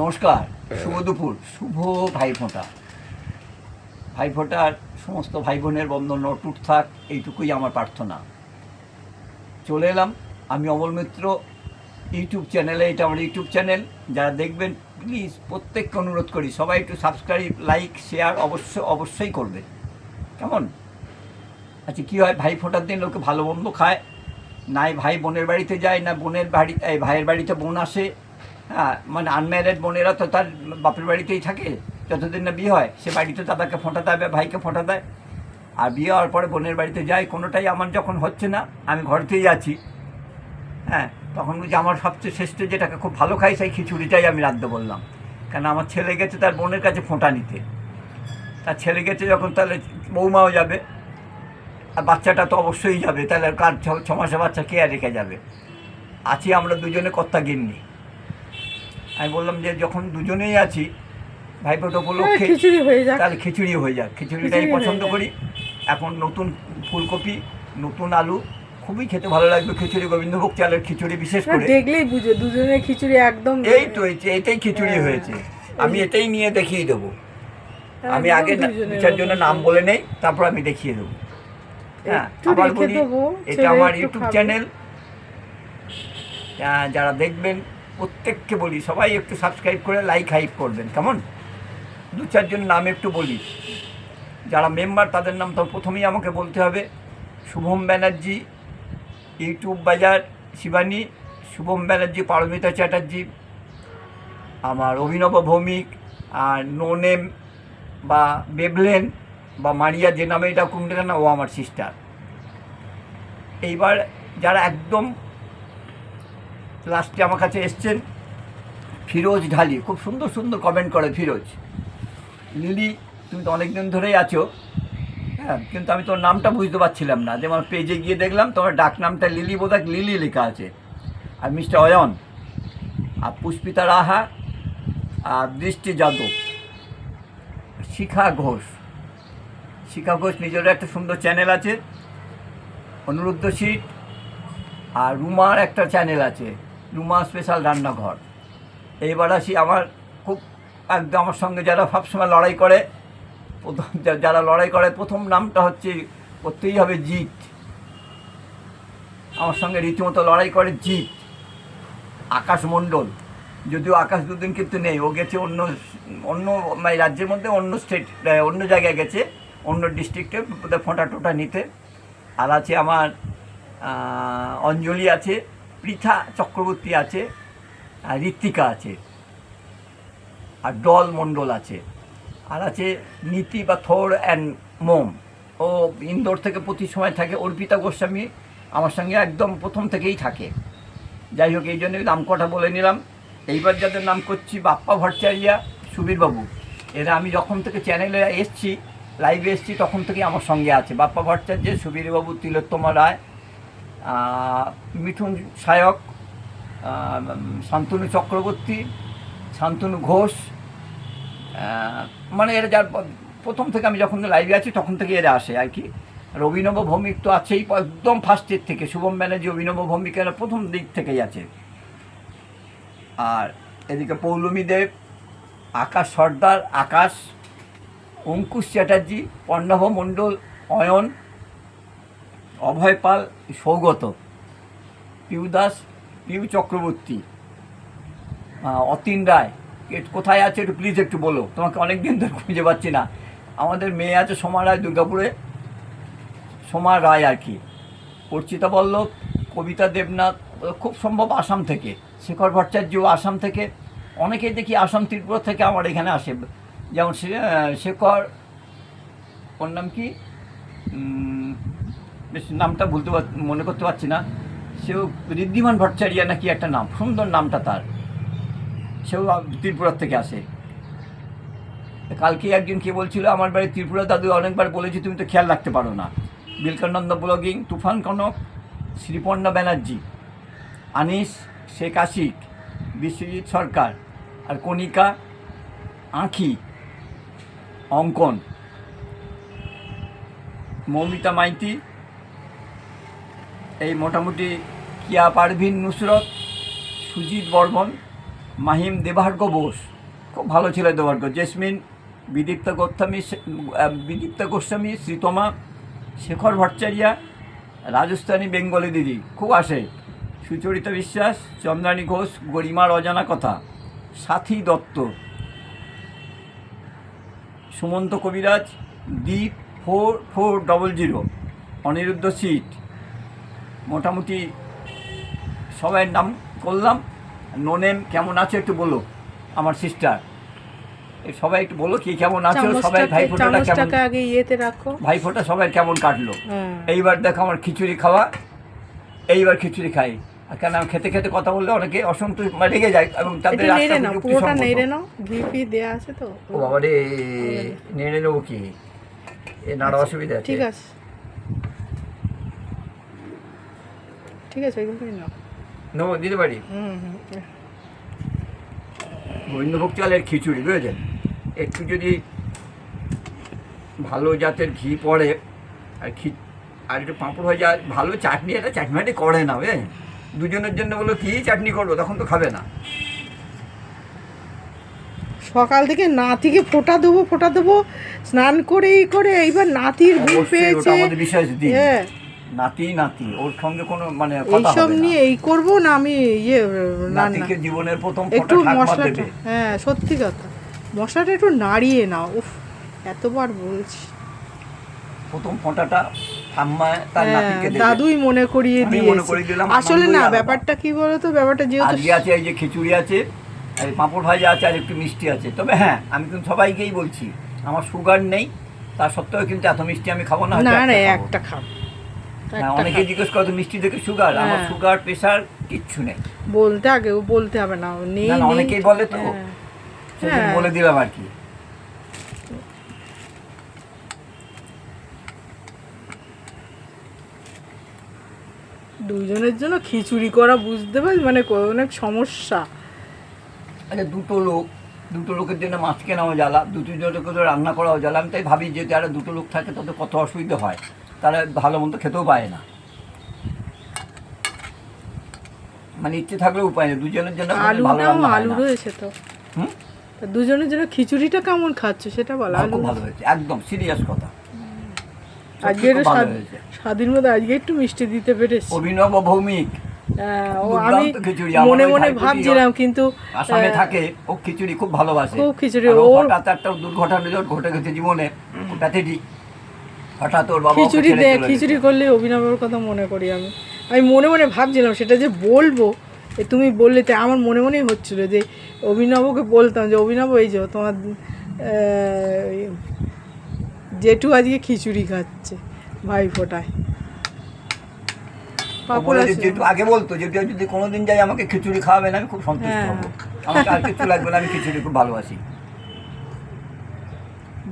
নমস্কার, শুভ দুপুর, শুভ ভাইফোঁটা। ভাইফোঁটার সমস্ত ভাই বোনের বন্ধন অটুট থাক, এইটুকুই আমার প্রার্থনা। চলে এলাম, আমি অমল মিত্র, ইউটিউব চ্যানেলে, এটা আমার ইউটিউব চ্যানেল। যারা দেখবেন, প্লিজ প্রত্যেককে অনুরোধ করি, সবাই একটু সাবস্ক্রাইব লাইক শেয়ার অবশ্য, অবশ্যই করবে। কেমন? আচ্ছা কী হয় ভাই ফোটার দিন লোকে ভালো মন্দ খায়। নাই ভাই বোনের বাড়িতে যায়, না বোনের বাড়ি ভাইয়ের বাড়িতে বোন আসে হ্যাঁ মানে আনম্যারেড বোনেরা তো তার বাপের বাড়িতেই থাকে। যতদিন না বিয়ে হয়, সে বাড়িতে দাদাকে ফোঁটা দেয় ভাইকে ফোঁটা দেয়। আর বিয়ে হওয়ার পরে বোনের বাড়িতে যায়, কোনোটাই আমার যখন হচ্ছে না, আমি ঘরেতেই আছি। হ্যাঁ তখন বুঝি আমার সবচেয়ে শ্রেষ্ঠ যেটাকে খুব ভালো খাই সেই খিচুড়িটাই আমি রাঁধতে বললাম। কেন আমার ছেলে গেছে তার বোনের কাছে ফোঁটা নিতে। তার ছেলে গেছে যখন তাহলে বৌমাও যাবে। আর বাচ্চাটা তো অবশ্যই যাবে, তাহলে কার ছ- ছ মাসে বাচ্চা কে আর রেখে যাবে? আছি আমরা দুজনে কর্তা গিন্নি। আমি বললাম যে যখন দুজনেই আছি ভাইফোঁটা উপলক্ষে হ্যাঁ, খিচুড়ি হয়ে যাক। তাহলে খিচুড়ি হয়ে যাক। খিচুড়িটাই পছন্দ করি। এখন নতুন ফুলকপি নতুন আলু খুবই খেতে ভালো লাগবে খিচুড়ি গোবিন্দভোগ চালের খিচুড়ি বিশেষ করে। দেখলেই বুঝো দুজনের খিচুড়ি একদম এই তো এটাই খিচুড়ি হ্যাঁ। হয়েছে। আমি এটাই নিয়ে দেখিয়ে দেবো। আমি আগে দুজনের জন্য নাম বলে নেই তারপর আমি দেখিয়ে দেবো। হ্যাঁ আবার বলি এটা আমার ইউটিউব চ্যানেল যারা দেখবেন প্রত্যেককে বলি, সবাই একটু সাবস্ক্রাইব করে লাইক হাইপ করবেন, কেমন? দু চারজন নাম একটু বলি। যারা মেম্বার তাদের নাম তো প্রথমেই আমাকে বলতে হবে। শুভম ব্যানার্জি, ইউটিউব বাজার, শিবানী, শুভম ব্যানার্জি, পারমিতা চ্যাটার্জি, আমার অভিনব ভৌমিক, আর নো নেম বা বেবলেন বা মারিয়া, যে নামে এটা কুমড়ে না ও আমার সিস্টার এইবার যারা একদম লাস্টে আমার কাছে এসছেন ফিরোজ ঢালি। খুব সুন্দর সুন্দর কমেন্ট করে ফিরোজ। লিলি, তুমি তো অনেক দিন ধরেই আছো। হ্যাঁ কিন্তু আমি তোর নামটা বুঝতে পারছিলাম না। যেমন পেজে গিয়ে দেখলাম, তোমার ডাক নামটা লিলি বোধ লিলি লেখা আছে। আর মিস্টার অয়ন, আর পুষ্পিতা রাহা, আর দৃষ্টি যাদব, শিখা ঘোষ। শিখা ঘোষ নিজেরও একটা সুন্দর চ্যানেল আছে। অনুরুদ্ধ সিট আর রুমার একটা চ্যানেল আছে। রুমা স্পেশাল রান্নাঘর। এইবার আসি আমার খুব একদম আমার সঙ্গে যারা সবসময় লড়াই করে, প্রথম যারা লড়াই করে, প্রথম নামটা হচ্ছে করতেই হবে জিত আমার সঙ্গে রীতিমতো লড়াই করে জিত আকাশ মণ্ডল। যদিও আকাশ দুদিন কিন্তু নেই, ও গেছে অন্য অন্য মানে রাজ্যের মধ্যে অন্য স্টেট অন্য জায়গায় গেছে, অন্য ডিস্ট্রিক্টে ফোঁটা টোটা নিতে। আর আছে আমার অঞ্জলি আছে। পৃথা চক্রবর্তী আছে, আর ঋত্বিকা আছে, আর ডল মণ্ডল আছে, আর আছে নীতি বা থোর অ্যান্ড মোম। ও ইন্দোর থেকে প্রতি সময় থাকে অর্পিতা গোস্বামী, আমার সঙ্গে একদম প্রথম থেকেই থাকে। যাই হোক, এই জন্যই নাম কটা বলে নিলাম। এইবার যাদের নাম করছি বাপ্পা ভট্টাচার্যা সুবীরবাবু। এরা আমি যখন থেকে চ্যানেলে এসছি লাইভে এসছি, তখন থেকে আমার সঙ্গে আছে। বাপ্পা ভট্টাচার্য সুবীরবাবু, তিলোত্তমা রায় মিঠুন সায়ক শান্তনু চক্রবর্তী, শান্তনু ঘোষ মানে এরা যার প্রথম থেকে আমি যখন লাইভে আছি তখন থেকে এরা আসে আর কি। আর অভিনব ভৌমিক তো আছেই একদম ফার্স্টের থেকে। শুভম ব্যানার্জি অভিনব ভৌমিক এরা প্রথম দিক থেকেই আছে। আর এদিকে পৌলমী দেব, আকাশ সর্দার, আকাশ, অঙ্কুশ চ্যাটার্জি পর্ণভ মণ্ডল, অয়ন অভয় পাল, সৌগত পিউ দাস পিউ চক্রবর্তী অতীন রায়। কোথায় আছে একটু প্লিজ একটু বলো। তোমাকে অনেক দিন ধরে খুঁজে পাচ্ছি না। আমাদের মেয়ে আছে সোমা রায় দুর্গাপুরে। সোমা রায় আর কি। অর্চিতা বল্লভ, কবিতা দেবনাথ, খুব সম্ভব আসাম থেকে। শেখর ভট্টাচার্যও আসাম থেকে। অনেকেই দেখি আসাম ত্রিপুরা থেকে আমার এখানে আসে। যেমন শেখর, ওর নাম কি? বেশ নামটা পার মনে করতে পারছি না। সেও ঋদ্ধিমান ভট্টাচার্য নাকি একটা নাম, সুন্দর নামটা তার। সেও ত্রিপুরার থেকে আসে। কালকে একজন কে বলছিল, আমার বাড়ি ত্রিপুরা, দাদু অনেকবার বলেছি তুমি তো খেয়াল রাখতে পারো না। বিলকানন্দ ব্লগিং, তুফান কনক, শ্রীপর্ণা ব্যানার্জি, আনিস শেখ আশিক, বিশ্বজিৎ সরকার আর কণিকা আঁখি, অঙ্কন, মৌমিতা মাইতি এই মোটামুটি কিয়া পারভিন নুসরত, সুজিত বর্মন, মাহিম দেবার্ঘ বোস। খুব ভালো ছিল দেবার্ঘ জেসমিন, বিদীপ্তা গোস্বামী বিদীপ্তা গোস্বামী, শ্রীতমা, শেখর ভট্টাচার্যা, রাজস্থানী বেঙ্গলি দিদি। খুব আসে। সুচরিতা বিশ্বাস, চন্দ্রানী ঘোষ গরিমার অজানা কথা। সাথী Dutta. Sumanta Kabiraj Dwip four four, double zero. Aniruddha seat. মোটামুটি সবাই নাম করলাম। নোনেম কেমন আছে একটু বলো আমার সিস্টার সবাই একটু বলো কি কেমন আছো সবাই ভাই ফোটাটা কেমন আগে ইয়েতে রাখো। ভাই ফোটা সবাই কেমন কাটলো? হ্যাঁ। এইবার দেখো আমার খিচুড়ি খাওয়া। এইবার খিচুড়ি খাই। আর কেন আমি খেতে খেতে কথা বললে অনেকে অসন্তোষ মানে রেগে যায় এবং তাদের একটু নেড়ে রাস্তা নাও যুক্তি পুরোটা নেড়ে নাও। ঘি ফি দেওয়া আছে তো। ও বাবা রে নেড়ে নেব কি? এ নাড়া অসুবিধা ঠিক আছে। ঠিক আছে নাও। নেব দিতে পারি? হুম হুম গোবিন্দভোগ চালের খিচুড়ি বুঝেছেন? একটু যদি ভালো জাতের ঘি পড়ে আর খি আর একটু পাঁপড় হয়ে যায় ভালো চাটনি এটা চাটনি করে না বুঝলেন দুজনের জন্য বলো কী চাটনি করব তখন তো খাবে না। সকাল থেকে নাতিকে ফোঁটা দেবো ফোঁটা দেবো স্নান করে এই করে এইবার নাতির ঘুম পেয়েছে। হ্যাঁ। নাতি নাতি ওর সঙ্গে কোনো মানে কথা এইসব হবে নিয়ে এই করব না আমি ইয়ে রান্না নাতিকে জীবনের প্রথম একটু ফোঁটা ঠাকুমা মশলাটা দেবে হ্যাঁ সত্যি কথা। মশলাটা একটু নাড়িয়ে নাও। উফ এতবার বলছি। প্রথম ফোঁটাটা ঠাম্মা তার হ্যাঁ, নাতিকে দেবে। দাদুই মনে করিয়ে আমি মনে দিয়েছে। করিয়ে দিলাম, আসলে না আলাদা। ব্যাপারটা কি বলতো? ব্যাপারটা যেহেতু আজকে আছে এই যে খিচুড়ি আছে আর এই পাঁপড় ভাজা আছে আর একটু মিষ্টি আছে। তবে হ্যাঁ আমি কিন্তু সবাইকেই বলছি আমার সুগার নেই তার সত্ত্বেও কিন্তু এত মিষ্টি আমি খাব না হয়তো না না একটা খাব। একটা হ্যাঁ, অনেকে জিজ্ঞেস করে মিষ্টি থেকে সুগার আমার হ্যাঁ। সুগার প্রেশার কিচ্ছু নেই বলতে আগে বলতে হবে না নেই। অনেকেই বলে তো। হ্যাঁ। সেদিন হ্যাঁ। বলে দিলাম আর কি দুজনের জন্য খিচুড়ি করা বুঝতে পারি মানে অনেক সমস্যা আচ্ছা দুটো লোক দুটো লোকের জন্য মাছ কেনাও জ্বালা দুটো জন্য রান্না করাও জ্বালা আমি তাই ভাবি যে যারা দুটো লোক থাকে তাদের কত অসুবিধা হয় তারা ভালো মন্দ খেতেও পায় না। মানে ইচ্ছে থাকলেও উপায় নেই দুজনের জন্য হয় আলু রয়েছে তো। হুম? দুজনের জন্য খিচুড়িটা কেমন খাচ্ছ সেটা বলো আলু? ভালো হয়েছে একদম সিরিয়াস কথা। আজকে একটু আজকে একটু মিষ্টি দিতে পেরেছি। অভিনব ভৌমিক হ্যাঁ, ও আমি মনে মনে ভাবছিলাম কিন্তু আসামে থাকে ও খিচুড়ি খুব ভালোবাসে। খুব খিচুড়ি, ওর- হঠাৎ একটা দুর্ঘটনা ঘটে গেছে জীবনে প্যাথেটিক। হঠাৎ ওর বাবা খিচুড়ি দে খিচুড়ি করলে অভিনবের কথা মনে করি আমি। আমি মনে মনে ভাবছিলাম সেটা যে বলব তুমি বললে তাই আমার মনে মনেই হচ্ছিল যে অভিনবকে বলতাম যে অভিনব এই যে তোমার জেঠু আজকে খিচুড়ি খাচ্ছে ভাই ফোটায়। যে আগে বলতো যেটু যদি কোনোদিন যাই আমাকে খিচুড়ি খাওয়াবেন আমি খুব সন্তুষ্ট হ্যাঁ। হব। আমাকে আর কিছু লাগবে না আমি খিচুড়ি খুব ভালোবাসি।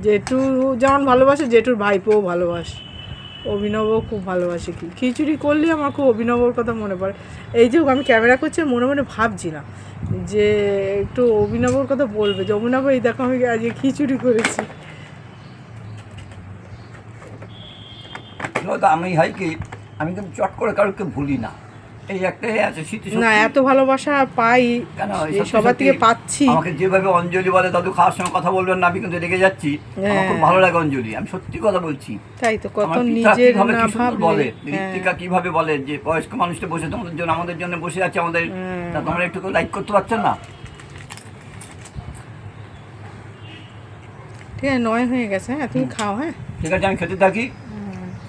জেঠু যেমন ভালোবাসে, জেঠুর ভাইপোও ভালোবাসে। অভিনবও খুব ভালোবাসে কি? খিচুড়ি করলে আমার খুব অভিনবর কথা মনে পড়ে। এই যে আমি ক্যামেরা করছি মনে মনে ভাবছিলাম যে একটু অভিনবর কথা বলবে যে, অভিনব, এই দেখো আমি আজকে খিচুড়ি করেছি। আমি হয় কি, আমি কিন্তু চট করে কারোকে ভুলি না। এই একটাই আছে স্মৃতি না এত ভালোবাসা পাই সবার থেকে পাচ্ছি। আমাকে যেভাবে অঞ্জলি বলে দাদু খাওয়ার সময় কথা বলবেন না আমি কিন্তু রেগে যাচ্ছি। আমার খুব হ্যাঁ। ভালো লাগে অঞ্জলি আমি সত্যি কথা বলছি। তাই তো কত নিজের না বলে হ্যাঁ। কীভাবে বলে যে বয়স্ক মানুষটা বসে তোমাদের জন্য আমাদের জন্য বসে আছে আমাদের তা তোমরা একটু লাইক করতে পারছ না? ঠিক আছে নয় হয়ে গেছে হ্যাঁ তুমি খাও হ্যাঁ। ঠিক আছে আমি খেতে থাকি।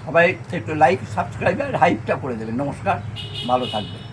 সবাই একটু লাইক সাবস্ক্রাইব আর হাইপটা করে দেবেন। নমস্কার ভালো থাকবেন।